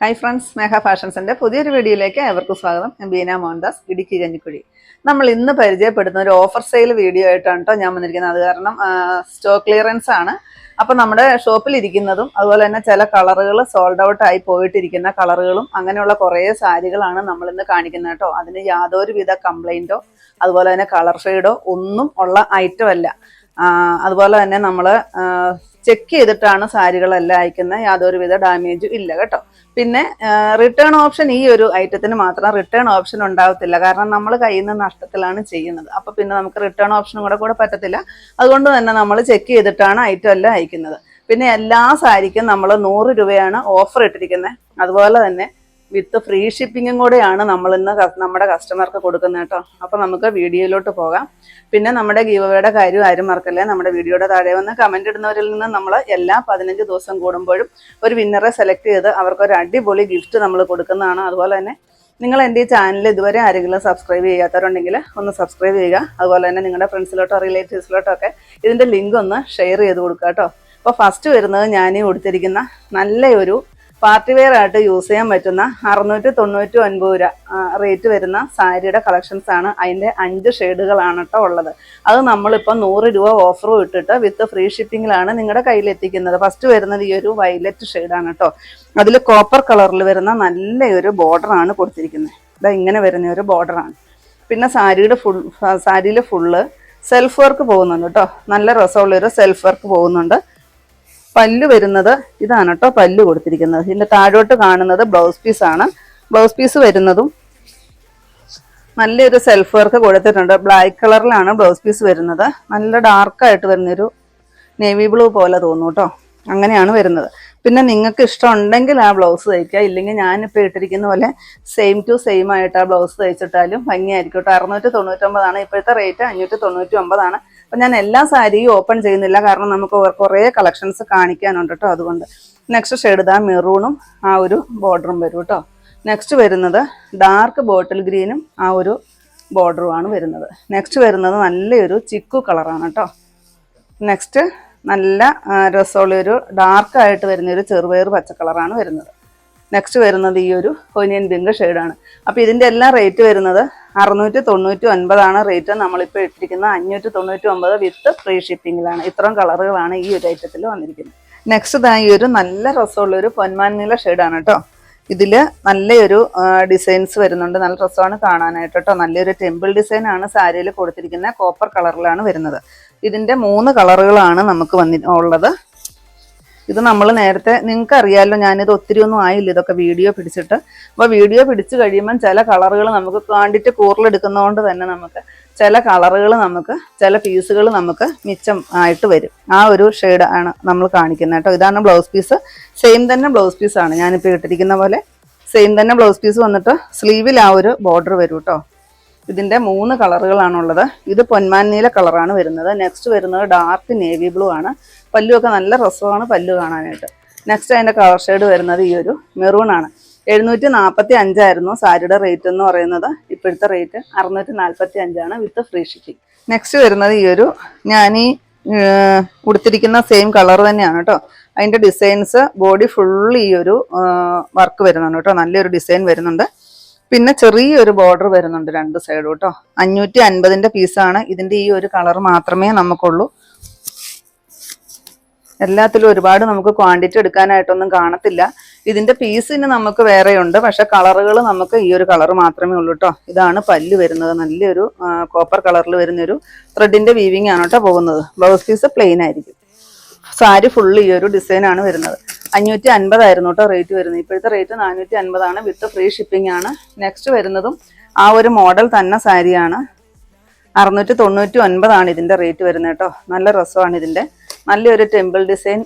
Hi friends സ്നേഹ ഫാഷൻസിന്റെ പുതിയൊരു വീഡിയോയിലേക്ക് ഏവർക്കും സ്വാഗതം. ഞാൻ ബീന മോഹൻദാസ് ഇടുക്കി കഞ്ഞിക്കുഴി നമ്മൾ ഇന്ന് പരിചയപ്പെടുന്ന ഒരു ഓഫർ സെയിൽ വീഡിയോ ആയിട്ടാണ് കേട്ടോ ഞാൻ വന്നിരിക്കുന്നത്. അത് കാരണം സ്റ്റോക്ക് ക്ലിയറൻസ് ആണ്. അപ്പൊ നമ്മുടെ ഷോപ്പിൽ ഇരിക്കുന്നതും അതുപോലെ തന്നെ ചില കളറുകൾ സോൾഡ് ഔട്ട് ആയി പോയിട്ടിരിക്കുന്ന കളറുകളും അങ്ങനെയുള്ള കുറേ സാരികളാണ് നമ്മൾ ഇന്ന് കാണിക്കുന്നത് കേട്ടോ അതിന് യാതൊരുവിധ കംപ്ലൈന്റോ അതുപോലെ തന്നെ കളർ ഷെയ്ഡോ ഒന്നും ഉള്ള ഐറ്റം അല്ല. അതുപോലെ തന്നെ നമ്മൾ ചെക്ക് ചെയ്തിട്ടാണ് സാരികളെല്ലാം അയക്കുന്നത്. യാതൊരുവിധ ഡാമേജും ഇല്ല കേട്ടോ. പിന്നെ റിട്ടേൺ ഓപ്ഷൻ ഈ ഒരു ഐറ്റത്തിന് മാത്രം റിട്ടേൺ ഓപ്ഷൻ ഉണ്ടാവത്തില്ല. കാരണം നമ്മൾ കയ്യിൽ നിന്ന് നഷ്ടത്തിലാണ് ചെയ്യുന്നത്. അപ്പൊ പിന്നെ നമുക്ക് റിട്ടേൺ ഓപ്ഷനും കൂടെ കൂടെ പറ്റത്തില്ല. അതുകൊണ്ട് തന്നെ നമ്മൾ ചെക്ക് ചെയ്തിട്ടാണ് ഐറ്റം എല്ലാം അയക്കുന്നത്. പിന്നെ എല്ലാ സാരിക്കും നമ്മൾ നൂറ് രൂപയാണ് ഓഫർ ഇട്ടിരിക്കുന്നത്. അതുപോലെ തന്നെ വിത്ത് ഫ്രീ ഷിപ്പിങ്ങും കൂടെയാണ് നമ്മൾ ഇന്ന് നമ്മുടെ കസ്റ്റമർക്ക് കൊടുക്കുന്നത് കേട്ടോ. അപ്പം നമുക്ക് വീഡിയോയിലോട്ട് പോകാം. പിന്നെ നമ്മുടെ ഗീവയുടെ കാര്യം ആരും മറക്കല്ലേ? നമ്മുടെ വീഡിയോയുടെ താഴെ വന്ന് കമന്റ് ഇടുന്നവരിൽ നിന്ന് നമ്മൾ എല്ലാ പതിനഞ്ച് ദിവസം കൂടുമ്പോഴും ഒരു വിന്നറെ സെലക്ട് ചെയ്ത് അവർക്കൊരു അടിപൊളി ഗിഫ്റ്റ് നമ്മൾ കൊടുക്കുന്നതാണ്. അതുപോലെ തന്നെ നിങ്ങൾ എന്റെ ഈ ചാനൽ ഇതുവരെ ആരെങ്കിലും സബ്സ്ക്രൈബ് ചെയ്യാത്തവരുണ്ടെങ്കിൽ ഒന്ന് സബ്സ്ക്രൈബ് ചെയ്യുക. അതുപോലെ തന്നെ നിങ്ങളുടെ ഫ്രണ്ട്സിലോട്ടോ റിലേറ്റീവ്സിലോട്ടോ ഒക്കെ ഇതിന്റെ ലിങ്ക് ഒന്ന് ഷെയർ ചെയ്ത് കൊടുക്കുക കേട്ടോ. അപ്പോൾ ഫസ്റ്റ് വരുന്നത് ഞാൻ കൊടുത്തിരിക്കുന്ന നല്ലൊരു പാർട്ടി വെയർ ആയിട്ട് യൂസ് ചെയ്യാൻ പറ്റുന്ന അറുന്നൂറ്റി തൊണ്ണൂറ്റി ഒൻപത് രൂപ റേറ്റ് വരുന്ന സാരിയുടെ കളക്ഷൻസ് ആണ്. അതിന്റെ അഞ്ച് ഷെയ്ഡുകളാണ് കേട്ടോ ഉള്ളത്. അത് നമ്മളിപ്പോൾ നൂറ് രൂപ ഓഫറും ഇട്ടിട്ട് വിത്ത് ഫ്രീ ഷിപ്പിങ്ങിലാണ് നിങ്ങളുടെ കയ്യിൽ എത്തിക്കുന്നത്. ഫസ്റ്റ് വരുന്നത് ഈ ഒരു വയലറ്റ് ഷെയ്ഡാണ് കേട്ടോ. അതിൽ കോപ്പർ കളറിൽ വരുന്ന നല്ലൊരു ബോർഡറാണ് കൊടുത്തിരിക്കുന്നത് ഇതാ ഇങ്ങനെ വരുന്ന ഒരു ബോർഡറാണ് പിന്നെ സാരിയുടെ ഫുൾ സാരിയിൽ ഫുള്ള് സെൽഫ് വർക്ക് പോകുന്നുണ്ട് കേട്ടോ. നല്ല രസമുള്ളൊരു സെൽഫ് വർക്ക് പോകുന്നുണ്ട്. പല്ല് വരുന്നത് ഇതാണ് കേട്ടോ പല്ല് കൊടുത്തിരിക്കുന്നത്. ഇതിന്റെ താഴോട്ട് കാണുന്നത് ബ്ലൗസ് പീസ് ആണ്. ബ്ലൗസ് പീസ് വരുന്നതും നല്ലൊരു സെൽഫ് വർക്ക് കൊടുത്തിട്ടുണ്ട്. ബ്ലാക്ക് കളറിലാണ് ബ്ലൗസ് പീസ് വരുന്നത്. നല്ല ഡാർക്കായിട്ട് വരുന്നൊരു നേവി ബ്ലൂ പോലെ തോന്നും കേട്ടോ. അങ്ങനെയാണ് വരുന്നത്. പിന്നെ നിങ്ങൾക്ക് ഇഷ്ടം ഉണ്ടെങ്കിൽ ആ ബ്ലൗസ് തയ്ക്കുക. ഇല്ലെങ്കിൽ ഞാനിപ്പോൾ ഇട്ടിരിക്കുന്ന പോലെ സെയിം ടു സെയിം ആയിട്ട് ആ ബ്ലൗസ് തയ്ച്ചിട്ടാലും ഭംഗിയായിരിക്കും കേട്ടോ. അറുന്നൂറ്റി തൊണ്ണൂറ്റൊമ്പതാണ്. ഇപ്പോഴത്തെ റേറ്റ് അഞ്ഞൂറ്റി തൊണ്ണൂറ്റി ഒമ്പതാണ് അപ്പം ഞാൻ എല്ലാ സാരിയും ഓപ്പൺ ചെയ്യുന്നില്ല. കാരണം നമുക്ക് കുറേ കളക്ഷൻസ് കാണിക്കാനുണ്ട് കേട്ടോ അതുകൊണ്ട് നെക്സ്റ്റ് ഷെയ്ഡ് ഇതാ മെറൂണും ആ ഒരു ബോർഡറും വരും കേട്ടോ നെക്സ്റ്റ് വരുന്നത് ഡാർക്ക് ബോട്ടിൽ ഗ്രീനും ആ ഒരു ബോർഡറുമാണ് വരുന്നത്. നെക്സ്റ്റ് വരുന്നത് നല്ലൊരു ചിക്കു കളറാണ് കേട്ടോ നെക്സ്റ്റ് നല്ല രസമുള്ള രസമുള്ളൊരു ഡാർക്കായിട്ട് വരുന്നൊരു ചെറുപയർ പച്ച കളറാണ് വരുന്നത്. നെക്സ്റ്റ് വരുന്നത് ഈ ഒരു ഒനിയൻ പിങ്ക് ഷെയ്ഡാണ് അപ്പോൾ ഇതിന്റെ എല്ലാം റേറ്റ് വരുന്നത് അറുന്നൂറ്റി തൊണ്ണൂറ്റി ഒൻപതാണ് റേറ്റ് നമ്മളിപ്പോൾ ഇട്ടിരിക്കുന്ന അഞ്ഞൂറ്റി തൊണ്ണൂറ്റി ഒമ്പത് വിത്ത് ഫ്രീ ഷിപ്പിങ്ങിലാണ് ഇത്രയും കളറുകളാണ് ഈ ഒരു ഐറ്റത്തിൽ വന്നിരിക്കുന്നത്. നെക്സ്റ്റ് ഇതാ ഈ ഒരു നല്ല രസമുള്ളൊരു പൊന്മാൻ നീല ഷെയ്ഡാണ് കേട്ടോ ഇതിൽ നല്ലൊരു ഡിസൈൻസ് വരുന്നുണ്ട്. നല്ല രസമാണ് കാണാനായിട്ട് കേട്ടോ നല്ലൊരു ടെമ്പിൾ ഡിസൈൻ ആണ് സാരിയിൽ കൊടുത്തിരിക്കുന്ന കോപ്പർ കളറിലാണ് വരുന്നത്. ഇതിന്റെ മൂന്ന് കളറുകളാണ് നമുക്ക് വന്നി ഉള്ളത്. ഇത് നമ്മൾ നേരത്തെ നിങ്ങൾക്ക് അറിയാമല്ലോ ഞാനിത് ഒത്തിരി ഒന്നും ആയില്ല ഇതൊക്കെ വീഡിയോ പിടിച്ചിട്ട്. അപ്പോൾ വീഡിയോ പിടിച്ചു കഴിയുമ്പം ചില കളറുകൾ നമുക്ക് കണ്ടിട്ട് കൂറിലെടുക്കുന്നതുകൊണ്ട് തന്നെ നമുക്ക് ചില കളറുകൾ നമുക്ക് ചില പീസുകൾ നമുക്ക് മിച്ചം ആയിട്ട് വരും. ആ ഒരു ഷെയ്ഡ് ആണ് നമ്മൾ കാണിക്കുന്നത് കേട്ടോ. ഇതാണ് ബ്ലൗസ് പീസ് സെയിം തന്നെ ബ്ലൗസ് പീസാണ് ഞാനിപ്പോൾ ഇട്ടിരിക്കുന്ന പോലെ സെയിം തന്നെ ബ്ലൗസ് പീസ് വന്നിട്ട് സ്ലീവിൽ ആ ഒരു ബോർഡർ വരും കേട്ടോ. ഇതിന്റെ മൂന്ന് കളറുകളാണുള്ളത്. ഇത് പൊന്മാൻ നീല കളറാണ് വരുന്നത്. നെക്സ്റ്റ് വരുന്നത് ഡാർക്ക് നേവി ബ്ലൂ ആണ്. പല്ലുമൊക്കെ നല്ല രസമാണ് പല്ലു കാണാനായിട്ട്. നെക്സ്റ്റ് അതിന്റെ കളർ ഷെയ്ഡ് വരുന്നത് ഈ ഒരു മെറൂൺ ആണ്. എഴുന്നൂറ്റി നാൽപ്പത്തി അഞ്ചായിരുന്നു സാരിയുടെ റേറ്റ് എന്ന് പറയുന്നത്. ഇപ്പോഴത്തെ റേറ്റ് അറുന്നൂറ്റി നാൽപ്പത്തി അഞ്ചാണ് വിത്ത് ഫ്രീ ഷിപ്പിംഗ് നെക്സ്റ്റ് വരുന്നത് ഈ ഒരു ഞാൻ ഈ ഉടുത്തിരിക്കുന്ന സെയിം കളർ തന്നെയാണ് കേട്ടോ അതിന്റെ ഡിസൈൻസ് ബോഡി ഫുൾ ഈ ഒരു വർക്ക് വരുന്നുണ്ട് കേട്ടോ നല്ലൊരു ഡിസൈൻ വരുന്നുണ്ട്. പിന്നെ ചെറിയൊരു ബോർഡർ വരുന്നുണ്ട് രണ്ട് സൈഡും കേട്ടോ അഞ്ഞൂറ്റി അൻപതിന്റെ പീസാണ് ഇതിന്റെ ഈ ഒരു കളർ മാത്രമേ നമുക്കുള്ളൂ. എല്ലാത്തിലും ഒരുപാട് നമുക്ക് ക്വാണ്ടിറ്റി എടുക്കാനായിട്ടൊന്നും കാണത്തില്ല. ഇതിന്റെ പീസ് പീസിന് നമുക്ക് വേറെയുണ്ട്. പക്ഷെ കളറുകൾ നമുക്ക് ഈ ഒരു കളർ മാത്രമേ ഉള്ളൂ കേട്ടോ ഇതാണ് പല്ല് വരുന്നത്. നല്ലൊരു കോപ്പർ കളറിൽ വരുന്നൊരു ത്രെഡിന്റെ വീവിങ് ആണ് കേട്ടോ പോകുന്നത്. ബ്ലൗസ് പീസ് പ്ലെയിൻ ആയിരിക്കും. സാരി ഫുള്ള് ഈ ഒരു ഡിസൈനാണ് വരുന്നത്. അഞ്ഞൂറ്റി അൻപതായിരുന്നു കേട്ടോ റേറ്റ് വരുന്നത്. ഇപ്പോഴത്തെ റേറ്റ് നാനൂറ്റി അൻപതാണ് വിത്ത് ഫ്രീ ഷിപ്പിംഗ് ആണ്. നെക്സ്റ്റ് വരുന്നതും ആ ഒരു മോഡൽ തന്നെ സാരിയാണ്. അറുന്നൂറ്റി തൊണ്ണൂറ്റി ഒൻപതാണ് ഇതിന്റെ റേറ്റ് വരുന്നത് കേട്ടോ നല്ല രസമാണ് ഇതിന്റെ. നല്ലൊരു ടെമ്പിൾ ഡിസൈൻ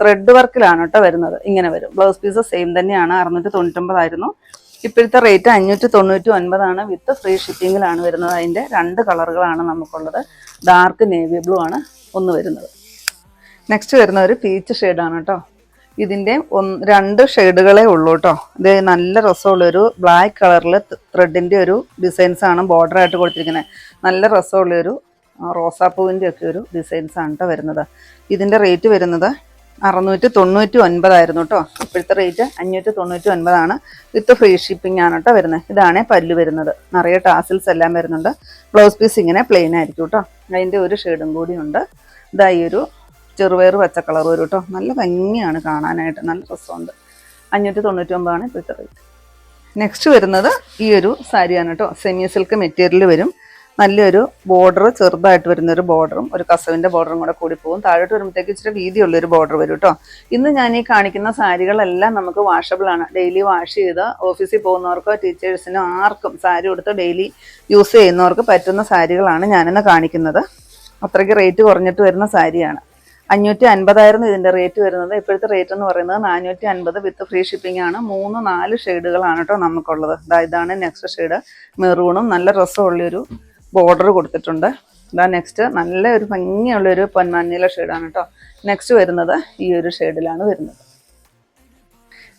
ത്രെഡ് വർക്കിലാണ് കേട്ടോ വരുന്നത്. ഇങ്ങനെ വരും. ബ്ലൗസ് പീസ് സെയിം തന്നെയാണ്. അറുന്നൂറ്റി തൊണ്ണൂറ്റൊമ്പതായിരുന്നു ഇപ്പോഴത്തെ റേറ്റ് അഞ്ഞൂറ്റി തൊണ്ണൂറ്റി ഒൻപതാണ് വിത്ത് ഫ്രീ ഷിപ്പിങ്ങിലാണ് വരുന്നത്. അതിന്റെ രണ്ട് കളറുകളാണ് നമുക്കുള്ളത്. ഡാർക്ക് നേവി ബ്ലൂ ആണ് ഒന്ന് വരുന്നത്. നെക്സ്റ്റ് വരുന്ന ഒരു പീച്ച് ഷെയ്ഡാണ് കേട്ടോ ഇതിന്റെ ഒന്ന് രണ്ട് ഷെയ്ഡുകളേ ഉള്ളൂ കേട്ടോ ഇത് നല്ല രസമുള്ളൊരു ബ്ലാക്ക് കളറിൽ ത്രെഡിന്റെ ഒരു ഡിസൈൻസാണ് ആയിട്ട് കൊടുത്തിരിക്കുന്നത് നല്ല രസമുള്ളൊരു റോസാപ്പൂവിന്റെ ഒക്കെ ഒരു ഡിസൈൻസ് ആണ് കേട്ടോ വരുന്നത്. ഇതിന്റെ റേറ്റ് വരുന്നത് അറുന്നൂറ്റി തൊണ്ണൂറ്റി ഒൻപതായിരുന്നു കേട്ടോ ഇപ്പോഴത്തെ റേറ്റ് അഞ്ഞൂറ്റി തൊണ്ണൂറ്റി ഒൻപതാണ് വിത്ത് ഫ്രീ ഷിപ്പിംഗ് ആണ് കേട്ടോ വരുന്നത്. ഇതാണേ പല്ല് വരുന്നത്. നിറയെ ടാസിൽസ് എല്ലാം വരുന്നുണ്ട്. ബ്ലൗസ് പീസ് ഇങ്ങനെ പ്ലെയിൻ ആയിരിക്കും കേട്ടോ അതിന്റെ ഒരു ഷെയ്ഡും കൂടി ഉണ്ട്. ഇതാ ഈ ഒരു ചെറുപയർ പച്ച കളർ വരും കേട്ടോ നല്ല ഭംഗിയാണ് കാണാനായിട്ട്. നല്ല രസമുണ്ട്. അഞ്ഞൂറ്റി തൊണ്ണൂറ്റി ഒമ്പതാണ് ഇപ്പോഴത്തെ റേറ്റ് നെക്സ്റ്റ് വരുന്നത് ഈ ഒരു സാരിയാണ് കേട്ടോ സെമി സിൽക്ക് മെറ്റീരിയൽ വരും. നല്ലൊരു ബോർഡർ ചെറുതായിട്ട് വരുന്ന ഒരു ബോർഡറും ഒരു കസവിന്റെ ബോർഡറും കൂടെ കൂടി പോകും. താഴോട്ട് വരുമ്പോഴത്തേക്ക് ഇച്ചിരി വീതിയുള്ള ഒരു ബോർഡർ വരും കേട്ടോ ഇന്ന് ഞാൻ ഈ കാണിക്കുന്ന സാരികളെല്ലാം നമുക്ക് വാഷബിൾ ആണ്. ഡെയിലി വാഷ് ചെയ്ത് ഓഫീസിൽ പോകുന്നവർക്കോ ടീച്ചേഴ്സിനോ ആർക്കും സാരി കൊടുത്ത് ഡെയിലി യൂസ് ചെയ്യുന്നവർക്ക് പറ്റുന്ന സാരികളാണ് ഞാനിന്ന് കാണിക്കുന്നത്. അത്രയ്ക്ക് റേറ്റ് കുറഞ്ഞിട്ട് വരുന്ന സാരിയാണ്. അഞ്ഞൂറ്റി അൻപതായിരുന്നു ഇതിന്റെ റേറ്റ് വരുന്നത്. ഇപ്പോഴത്തെ റേറ്റ് എന്ന് പറയുന്നത് നാനൂറ്റി അൻപത് വിത്ത് ഫ്രീ ഷിപ്പിംഗ് ആണ്. മൂന്ന് നാല് ഷെയ്ഡുകളാണ് കേട്ടോ നമുക്കുള്ളത്. ഇതാണ് നെക്സ്റ്റ് ഷെയ്ഡ് മെറൂണും നല്ല രസമുള്ളൊരു ബോർഡർ കൊടുത്തിട്ടുണ്ട്. ഇതാ നെക്സ്റ്റ് നല്ല ഒരു ഭംഗിയുള്ളൊരു പൊന്മഞ്ഞില ഷെയ്ഡാണ് കേട്ടോ നെക്സ്റ്റ് വരുന്നത് ഈ ഒരു ഷെയ്ഡിലാണ് വരുന്നത്.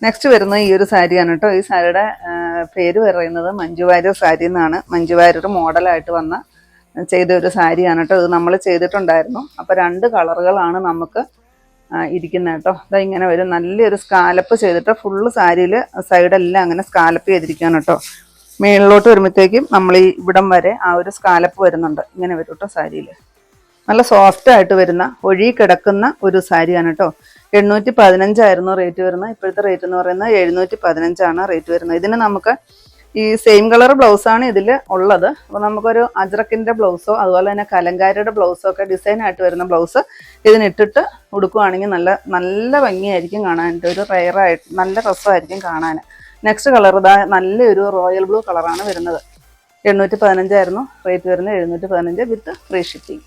നെക്സ്റ്റ് വരുന്നത് ഈ ഒരു സാരിയാണ് കേട്ടോ ഈ സാരിയുടെ പേര് പറയുന്നത് മഞ്ജുവാര്യർ സാരി എന്നാണ്. മഞ്ജുവാര്യർ മോഡലായിട്ട് വന്ന ചെയ്ത ഒരു സാരിയാണ് കേട്ടോ ഇത് നമ്മൾ ചെയ്തിട്ടുണ്ടായിരുന്നു. അപ്പോൾ രണ്ട് കളറുകളാണ് നമുക്ക് ഇരിക്കുന്നത് കേട്ടോ അതാ ഇങ്ങനെ വരും. നല്ലൊരു സ്കാലപ്പ് ചെയ്തിട്ട് ഫുള്ള് സാരിയിൽ സൈഡെല്ലാം അങ്ങനെ സ്കാലപ്പ് ചെയ്തിരിക്കുകയാണ് കേട്ടോ മേളിലോട്ട് വരുമ്പോഴത്തേക്കും നമ്മൾ ഈ ഇവിടം വരെ ആ ഒരു സ്കാലപ്പ് വരുന്നുണ്ട്. ഇങ്ങനെ വരും കേട്ടോ സാരിയിൽ. നല്ല സോഫ്റ്റ് ആയിട്ട് വരുന്ന ഒഴി കിടക്കുന്ന ഒരു സാരിയാണ് കേട്ടോ എണ്ണൂറ്റി പതിനഞ്ചായിരുന്നു റേറ്റ് വരുന്നത്. ഇപ്പോഴത്തെ റേറ്റ് എന്ന് പറയുന്നത് എഴുന്നൂറ്റി പതിനഞ്ചാണ് റേറ്റ് വരുന്നത്. ഇതിന് നമുക്ക് ഈ സെയിം കളർ ബ്ലൗസാണ് ഇതിൽ ഉള്ളത്. അപ്പോൾ നമുക്കൊരു അജ്രക്കിന്റെ ബ്ലൗസോ അതുപോലെ തന്നെ കലങ്കാരിയുടെ ബ്ലൗസോ ഒക്കെ ഡിസൈൻ ആയിട്ട് വരുന്ന ബ്ലൗസ് ഇതിനിട്ടിട്ട് ഉടുക്കുകയാണെങ്കിൽ നല്ല നല്ല ഭംഗിയായിരിക്കും കാണാനായിട്ട് ഒരു റയറായിട്ട് നല്ല രസമായിരിക്കും കാണാൻ. നെക്സ്റ്റ് കളർ ഇതാ നല്ലൊരു റോയൽ ബ്ലൂ കളറാണ് വരുന്നത്. എണ്ണൂറ്റി പതിനഞ്ചായിരുന്നു റേറ്റ് വരുന്നത് എഴുന്നൂറ്റി പതിനഞ്ച് വിത്ത് ഫ്രീ ഷിപ്പിംഗ്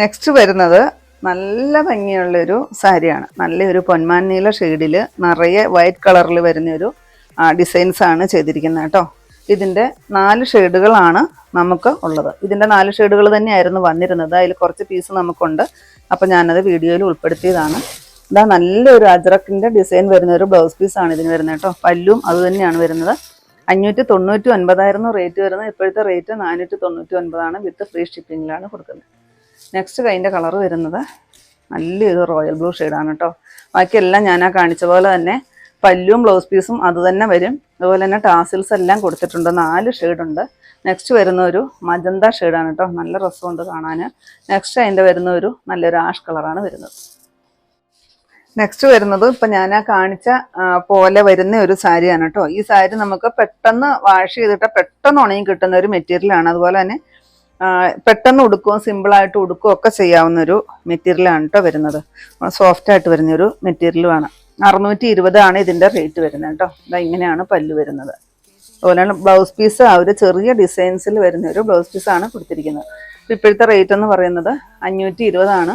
നെക്സ്റ്റ് വരുന്നത് നല്ല ഭംഗിയുള്ളൊരു സാരിയാണ്. നല്ലൊരു പൊന്മാൻ നീല ഷെയ്ഡിൽ നിറയെ വൈറ്റ് കളറിൽ വരുന്നൊരു ഡിസൈൻസ് ആണ് ചെയ്തിരിക്കുന്നത് കേട്ടോ. ഇതിന്റെ നാല് ഷെയ്ഡുകളാണ് നമുക്ക് ഉള്ളത്. ഇതിന്റെ നാല് ഷെയ്ഡുകൾ തന്നെയായിരുന്നു വന്നിരുന്നത്. അതിൽ കുറച്ച് പീസ് നമുക്കുണ്ട്. അപ്പോൾ ഞാനത് വീഡിയോയിൽ ഉൾപ്പെടുത്തിയതാണ്. ഇതാ നല്ലൊരു അജ്രക്കിന്റെ ഡിസൈൻ വരുന്ന ഒരു ബ്ലൗസ് പീസാണ് ഇതിന് വരുന്നത് കേട്ടോ. പല്ലും അത് തന്നെയാണ് വരുന്നത്. അഞ്ഞൂറ്റി തൊണ്ണൂറ്റി ഒൻപതായിരുന്നു റേറ്റ് വരുന്നത്. ഇപ്പോഴത്തെ റേറ്റ് നാനൂറ്റി തൊണ്ണൂറ്റി ഒൻപതാണ് വിത്ത് ഫ്രീ ഷിപ്പിങ്ങിലാണ് കൊടുക്കുന്നത്. നെക്സ്റ്റ് കൈന്റെ കളർ വരുന്നത് നല്ലൊരു റോയൽ ബ്ലൂ ഷെയ്ഡാണ് കേട്ടോ. ബാക്കിയെല്ലാം ഞാൻ ആ കാണിച്ച പോലെ തന്നെ പല്ലും ബ്ലൗസ് പീസും അത് തന്നെ വരും. അതുപോലെ തന്നെ ടാസിൽസ് എല്ലാം കൊടുത്തിട്ടുണ്ട്. നാല് ഷെയ്ഡുണ്ട് നെക്സ്റ്റ് വരുന്ന ഒരു മജന്ത ഷെയ്ഡാണ് കേട്ടോ. നല്ല രസമുണ്ട് കാണാൻ നെക്സ്റ്റ് അതിന്റെ വരുന്ന ഒരു നല്ലൊരു ആഷ് കളറാണ് വരുന്നത്. നെക്സ്റ്റ് വരുന്നത് ഇപ്പൊ ഞാൻ ആ കാണിച്ച പോലെ വരുന്ന ഒരു സാരിയാണ് കേട്ടോ. ഈ സാരി നമുക്ക് പെട്ടെന്ന് വാഷ് ചെയ്തിട്ട് പെട്ടെന്ന് ഉണങ്ങി കിട്ടുന്ന ഒരു മെറ്റീരിയൽ ആണ്. അതുപോലെ തന്നെ പെട്ടെന്ന് ഉടുക്കുകയും സിമ്പിളായിട്ട് ഉടുക്കുകയും ഒക്കെ ചെയ്യാവുന്ന ഒരു മെറ്റീരിയലാണ് കേട്ടോ വരുന്നത്. സോഫ്റ്റ് ആയിട്ട് വരുന്ന ഒരു മെറ്റീരിയലുമാണ് അറുന്നൂറ്റി ഇരുപതാണ് ഇതിന്റെ റേറ്റ് വരുന്നത് കേട്ടോ. ഇതാ ഇങ്ങനെയാണ് പല്ല് വരുന്നത്. അതുപോലെയാണ് ബ്ലൗസ് പീസ് ആ ഒരു ചെറിയ ഡിസൈൻസിൽ വരുന്ന ഒരു ബ്ലൗസ് പീസാണ് കൊടുത്തിരിക്കുന്നത്. ഇപ്പൊ ഇപ്പോഴത്തെ റേറ്റ് എന്ന് പറയുന്നത് അഞ്ഞൂറ്റി ഇരുപതാണ്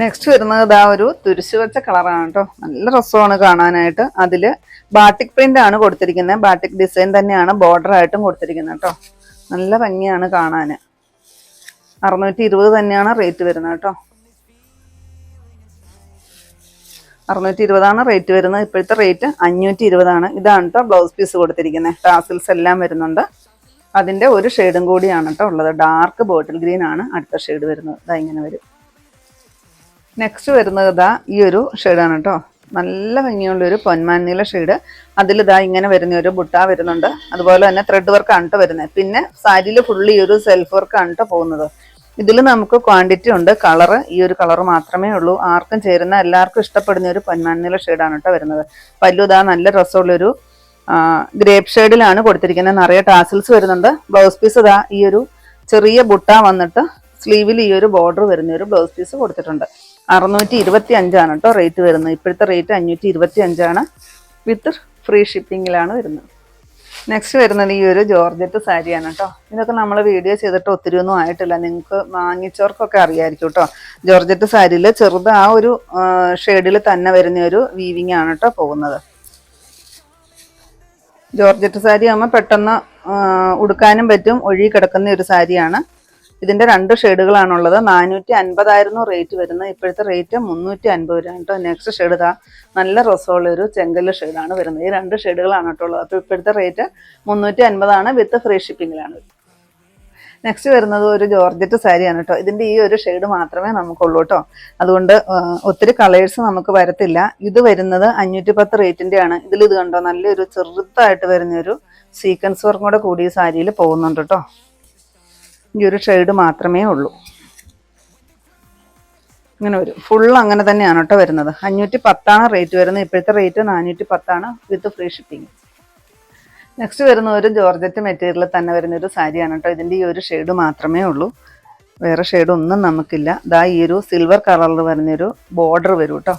നെക്സ്റ്റ് വരുന്നത് ഇതാ ഒരു തുരിശു വെച്ച കളറാണ് കേട്ടോ നല്ല രസമാണ് കാണാനായിട്ട്. അതിൽ ബാട്ടിക് പ്രിന്റ് ആണ് കൊടുത്തിരിക്കുന്നത്. ബാട്ടിക് ഡിസൈൻ തന്നെയാണ് ബോർഡർ ആയിട്ടും കൊടുത്തിരിക്കുന്നത് കേട്ടോ നല്ല ഭംഗിയാണ് കാണാൻ അറുന്നൂറ്റി ഇരുപത് തന്നെയാണ് റേറ്റ് വരുന്നത് കേട്ടോ അറുന്നൂറ്റി ഇരുപതാണ് റേറ്റ് വരുന്നത്. ഇപ്പോഴത്തെ റേറ്റ് അഞ്ഞൂറ്റി ഇരുപതാണ് ഇതാണ് കേട്ടോ ബ്ലൗസ് പീസ് കൊടുത്തിരിക്കുന്നത്. ടാസിൽസ് എല്ലാം വരുന്നുണ്ട്. അതിന്റെ ഒരു ഷെയ്ഡും കൂടിയാണ് കേട്ടോ ഉള്ളത്. ഡാർക്ക് ബോട്ടിൽ ഗ്രീൻ ആണ് അടുത്ത ഷെയ്ഡ് വരുന്നത്. ഇതാ ഇങ്ങനെ വരും. നെക്സ്റ്റ് വരുന്നത് ഇതാ ഈ ഒരു ഷെയ്ഡാണ് കേട്ടോ നല്ല ഭംഗിയുള്ള ഒരു പൊന്മാൻ നീല ഷെയ്ഡ് അതിൽ ഇതാ ഇങ്ങനെ വരുന്ന ഒരു ബുട്ട വരുന്നുണ്ട്. അതുപോലെ തന്നെ ത്രെഡ് വർക്ക് കേട്ടോ വരുന്നത്. പിന്നെ സാരിയിൽ ഫുള്ള് ഈ ഒരു സെൽഫ് വർക്ക് കേട്ടോ പോകുന്നത്. ഇതിൽ നമുക്ക് ക്വാണ്ടിറ്റി ഉണ്ട്. കളറ് ഈ ഒരു കളർ മാത്രമേ ഉള്ളൂ. ആർക്കും ചേരുന്ന എല്ലാവർക്കും ഇഷ്ടപ്പെടുന്ന ഒരു പൊന്മാൻ നീല ഷെയ്ഡാണ് കേട്ടോ വരുന്നത്. പല്ലു ഇതാ നല്ല രസമുള്ളൊരു ഗ്രേപ്പ് ഷെയ്ഡിലാണ് കൊടുത്തിരിക്കുന്നത്. നിറയെ ടാസിൽസ് വരുന്നുണ്ട്. ബ്ലൗസ് പീസ് ഇതാ ഈ ഒരു ചെറിയ ബുട്ട വന്നിട്ട് സ്ലീവിൽ ഈ ഒരു ബോർഡർ വരുന്ന ഒരു ബ്ലൗസ് പീസ് കൊടുത്തിട്ടുണ്ട്. അറുന്നൂറ്റി ഇരുപത്തി അഞ്ചാണ് കേട്ടോ റേറ്റ് വരുന്നത്. ഇപ്പോഴത്തെ റേറ്റ് അഞ്ഞൂറ്റി ഇരുപത്തി അഞ്ചാണ് വിത്ത് ഫ്രീ ഷിപ്പിങ്ങിലാണ് വരുന്നത്. നെക്സ്റ്റ് വരുന്നത് ഈ ഒരു ജോർജറ്റ് സാരിയാണ് കേട്ടോ. ഇതൊക്കെ നമ്മൾ വീഡിയോ ചെയ്തിട്ട് ഒത്തിരി ഒന്നും ആയിട്ടില്ല. നിങ്ങൾക്ക് വാങ്ങിച്ചവർക്കൊക്കെ അറിയായിരിക്കും കേട്ടോ. ജോർജറ്റ് സാരിയിൽ ചെറുത് ആ ഒരു ഷെയ്ഡിൽ തന്നെ വരുന്ന ഒരു വീവിങ് ആണ് കേട്ടോ പോകുന്നത്. ജോർജറ്റ് സാരി ആകുമ്പോൾ പെട്ടെന്ന് ഉടുക്കാനും പറ്റും. ഒഴുകി കിടക്കുന്ന ഒരു സാരിയാണ്. ഇതിന്റെ രണ്ട് ഷെയ്ഡുകളാണുള്ളത്. നാനൂറ്റി അൻപതായിരുന്നു റേറ്റ് വരുന്നത്. ഇപ്പോഴത്തെ റേറ്റ് മുന്നൂറ്റി അൻപത് രൂപ കേട്ടോ. നെക്സ്റ്റ് ഷെയ്ഡ് ഇതാ നല്ല രസമുള്ള ഒരു ചെങ്കല്ല് ഷെയ്ഡാണ് വരുന്നത്. ഈ രണ്ട് ഷെയ്ഡുകളാണ് കേട്ടോ ഉള്ളത്. അപ്പോൾ ഇപ്പോഴത്തെ റേറ്റ് മുന്നൂറ്റി അൻപതാണ് വിത്ത് ഫ്രീ ഷിപ്പിങ്ങിലാണ്. നെക്സ്റ്റ് വരുന്നത് ഒരു ജോർജറ്റ് സാരിയാണ് കേട്ടോ. ഇതിന്റെ ഈ ഒരു ഷെയ്ഡ് മാത്രമേ നമുക്കുള്ളൂ കേട്ടോ. അതുകൊണ്ട് ഒത്തിരി കളേഴ്സ് നമുക്ക് വരത്തില്ല. ഇത് വരുന്നത് അഞ്ഞൂറ്റി പത്ത് റേറ്റിന്റെ ആണ് ഇതിൽ ഇത് കണ്ടോ? നല്ലൊരു ചെറുതായിട്ട് വരുന്ന ഒരു സീക്വൻസ് വർക്കും കൂടെ കൂടി ഈ സാരിയിൽ പോകുന്നുണ്ട് കേട്ടോ. ഈ ഒരു ഷെയ്ഡ് മാത്രമേ ഉള്ളൂ. ഇങ്ങനെ വരും ഫുൾ അങ്ങനെ തന്നെയാണ് കേട്ടോ വരുന്നത്. അഞ്ഞൂറ്റി പത്താണ് റേറ്റ് വരുന്നത്. ഇപ്പോഴത്തെ റേറ്റ് നാനൂറ്റി പത്താണ് വിത്ത് ഫ്രീ ഷിപ്പിംഗ് നെക്സ്റ്റ് വരുന്ന ഒരു ജോർജറ്റ് മെറ്റീരിയൽ തന്നെ വരുന്ന ഒരു സാരിയാണ് കേട്ടോ. ഇതിന്റെ ഈ ഒരു ഷെയ്ഡ് മാത്രമേ ഉള്ളൂ. വേറെ ഷെയ്ഡ് ഒന്നും നമുക്കില്ല. ദാ ഈ ഒരു സിൽവർ കളറിൽ വരുന്നൊരു ബോർഡർ വരും കേട്ടോ.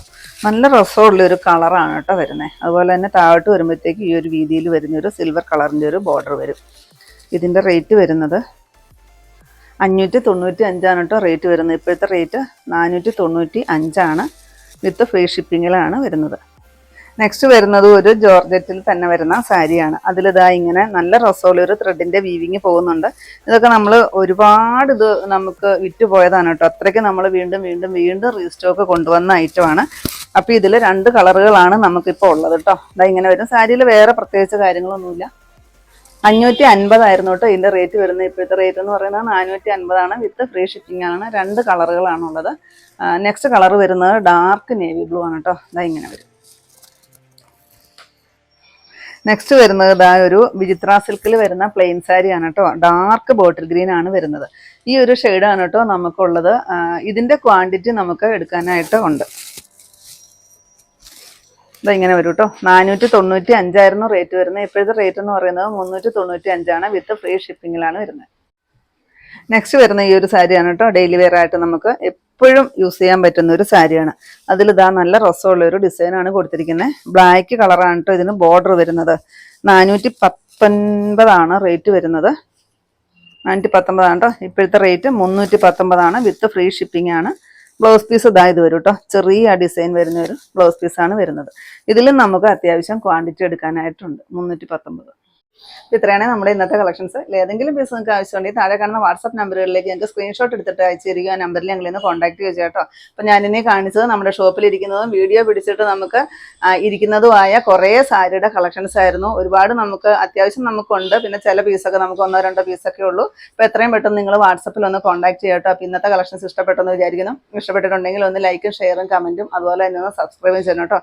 നല്ല രസമുള്ള ഒരു കളറാണ് കേട്ടോ വരുന്നത് അതുപോലെ തന്നെ താഴോട്ട് വരുമ്പോഴത്തേക്ക് ഈ ഒരു വീതിയിൽ വരുന്നൊരു സിൽവർ കളറിന്റെ ഒരു ബോർഡർ വരും. ഇതിന്റെ റേറ്റ് വരുന്നത് അഞ്ഞൂറ്റി തൊണ്ണൂറ്റി അഞ്ചാണ് കേട്ടോ റേറ്റ് വരുന്നത്. ഇപ്പോഴത്തെ റേറ്റ് നാനൂറ്റി തൊണ്ണൂറ്റി അഞ്ചാണ് വിത്ത് ഫ്രീ ഷിപ്പിങ്ങിലാണ് വരുന്നത്. നെക്സ്റ്റ് വരുന്നത് ഒരു ജോർജറ്റിൽ തന്നെ വരുന്ന സാരിയാണ്. അതിലിതാ ഇങ്ങനെ നല്ല രസമുള്ള ഒരു ത്രെഡിന്റെ വീവിങ് പോകുന്നുണ്ട്. ഇതൊക്കെ നമ്മൾ ഒരുപാട് ഇത് നമുക്ക് വിറ്റ് പോയതാണ് കേട്ടോ. അത്രയ്ക്ക് നമ്മൾ വീണ്ടും വീണ്ടും വീണ്ടും റീസ്റ്റോക്ക് കൊണ്ടുവന്ന ഐറ്റമാണ് അപ്പോൾ ഇതിൽ രണ്ട് കളറുകളാണ് നമുക്കിപ്പോൾ ഉള്ളത് കേട്ടോ. ഇതാ ഇങ്ങനെ വരും. സാരിയിൽ വേറെ പ്രത്യേകിച്ച് കാര്യങ്ങളൊന്നുമില്ല. അഞ്ഞൂറ്റി അൻപതായിരുന്നു കേട്ടോ ഇതിന്റെ റേറ്റ് വരുന്നത്. ഇപ്പോഴത്തെ റേറ്റ് എന്ന് പറയുന്നത് നാനൂറ്റി അൻപതാണ് വിത്ത് ഫ്രീ ഷിപ്പിംഗ് ആണ്. രണ്ട് കളറുകളാണുള്ളത്. നെക്സ്റ്റ് കളർ വരുന്നത് ഡാർക്ക് നേവി ബ്ലൂ ആണ് കേട്ടോ. ഇതാ ഇങ്ങനെ വരും. നെക്സ്റ്റ് വരുന്നത് ഇതാ ഒരു വിചിത്ര സിൽക്കിൽ വരുന്ന പ്ലെയിൻ സാരി ആണ് കേട്ടോ. ഡാർക്ക് ബോട്ടിൽ ഗ്രീൻ ആണ് വരുന്നത്. ഈ ഒരു ഷെയ്ഡാണ് കേട്ടോ നമുക്കുള്ളത്. ഇതിന്റെ ക്വാണ്ടിറ്റി നമുക്ക് എടുക്കാനായിട്ട് ഉണ്ട്. ഇതാ ഇങ്ങനെ വരും കേട്ടോ നാനൂറ്റി തൊണ്ണൂറ്റി അഞ്ചായിരുന്നു റേറ്റ് വരുന്നത്. ഇപ്പോഴത്തെ റേറ്റ് എന്ന് പറയുന്നത് മുന്നൂറ്റി തൊണ്ണൂറ്റി അഞ്ചാണ് വിത്ത് ഫ്രീ ഷിപ്പിങ്ങിലാണ് വരുന്നത്. നെക്സ്റ്റ് വരുന്ന ഈ ഒരു സാരിയാണ് കേട്ടോ ഡെയിലി വെയർ ആയിട്ട് നമുക്ക് എപ്പോഴും യൂസ് ചെയ്യാൻ പറ്റുന്ന ഒരു സാരിയാണ് അതിൽ ഇതാ നല്ല രസമുള്ള ഒരു ഡിസൈനാണ് കൊടുത്തിരിക്കുന്നത്. ബ്ലാക്ക് കളറാണ് കേട്ടോ ഇതിന് ബോർഡർ വരുന്നത്. നാനൂറ്റി പത്തൊൻപതാണ് റേറ്റ് വരുന്നത്. നാനൂറ്റി പത്തൊമ്പതാണ് കേട്ടോ ഇപ്പോഴത്തെ റേറ്റ് മുന്നൂറ്റി പത്തൊമ്പതാണ് വിത്ത് ഫ്രീ ഷിപ്പിംഗ് ആണ്. ബ്ലൗസ് പീസ് ഇതാ ഇത് വരും കേട്ടോ ചെറിയ ഡിസൈൻ വരുന്ന ഒരു ബ്ലൗസ് പീസാണ് വരുന്നത്. ഇതിലും നമുക്ക് അത്യാവശ്യം ക്വാണ്ടിറ്റി എടുക്കാനായിട്ടുണ്ട്. മുന്നൂറ്റി പത്തൊമ്പത് ഇത്രയാണ് നമ്മുടെ ഇന്നത്തെ കളക്ഷൻസ് ഏതെങ്കിലും പീസ് നിങ്ങൾക്ക് ആവശ്യമുണ്ടെങ്കിൽ താഴെ കാണുന്ന വാട്സ്ആപ്പ് നമ്പറുകളിലേക്ക് ഞങ്ങൾക്ക് സ്ക്രീൻഷോട്ട് എടുത്തിട്ട് അയച്ചു തരിക ആ നമ്പറിൽ ഞങ്ങൾ ഇന്ന് കോൺടാക്ട് ചെയ്യുക കേട്ടോ. അപ്പം ഞാനിന്നെ കാണിച്ചത് നമ്മുടെ ഷോപ്പിൽ ഇരിക്കുന്നതും വീഡിയോ പിടിച്ചിട്ട് നമുക്ക് ഇരിക്കുന്നതുമായ കുറേ സാരിയുടെ കളക്ഷൻസ് ആയിരുന്നു. ഒരുപാട് നമുക്ക് അത്യാവശ്യം നമുക്കുണ്ട്. പിന്നെ ചില പീസൊക്കെ നമുക്ക് ഒന്നോ രണ്ടോ പീസൊക്കെ ഉള്ളൂ. അപ്പോൾ എത്രയും പെട്ടെന്ന് നിങ്ങൾ വാട്സപ്പിൽ ഒന്ന് കോൺടാക്ട് ചെയ്യുക കേട്ടോ. അപ്പോൾ ഇന്നത്തെ കളക്ഷൻസ് ഇഷ്ടപ്പെട്ടെന്ന് വിചാരിക്കുന്നു. ഇഷ്ടപ്പെട്ടിട്ടുണ്ടെങ്കിൽ ഒന്ന് ലൈക്കും ഷെയറും കമന്റും അതുപോലെ തന്നെ ഒന്ന് സബ്സ്ക്രൈബും ചെയ്യണം കേട്ടോ.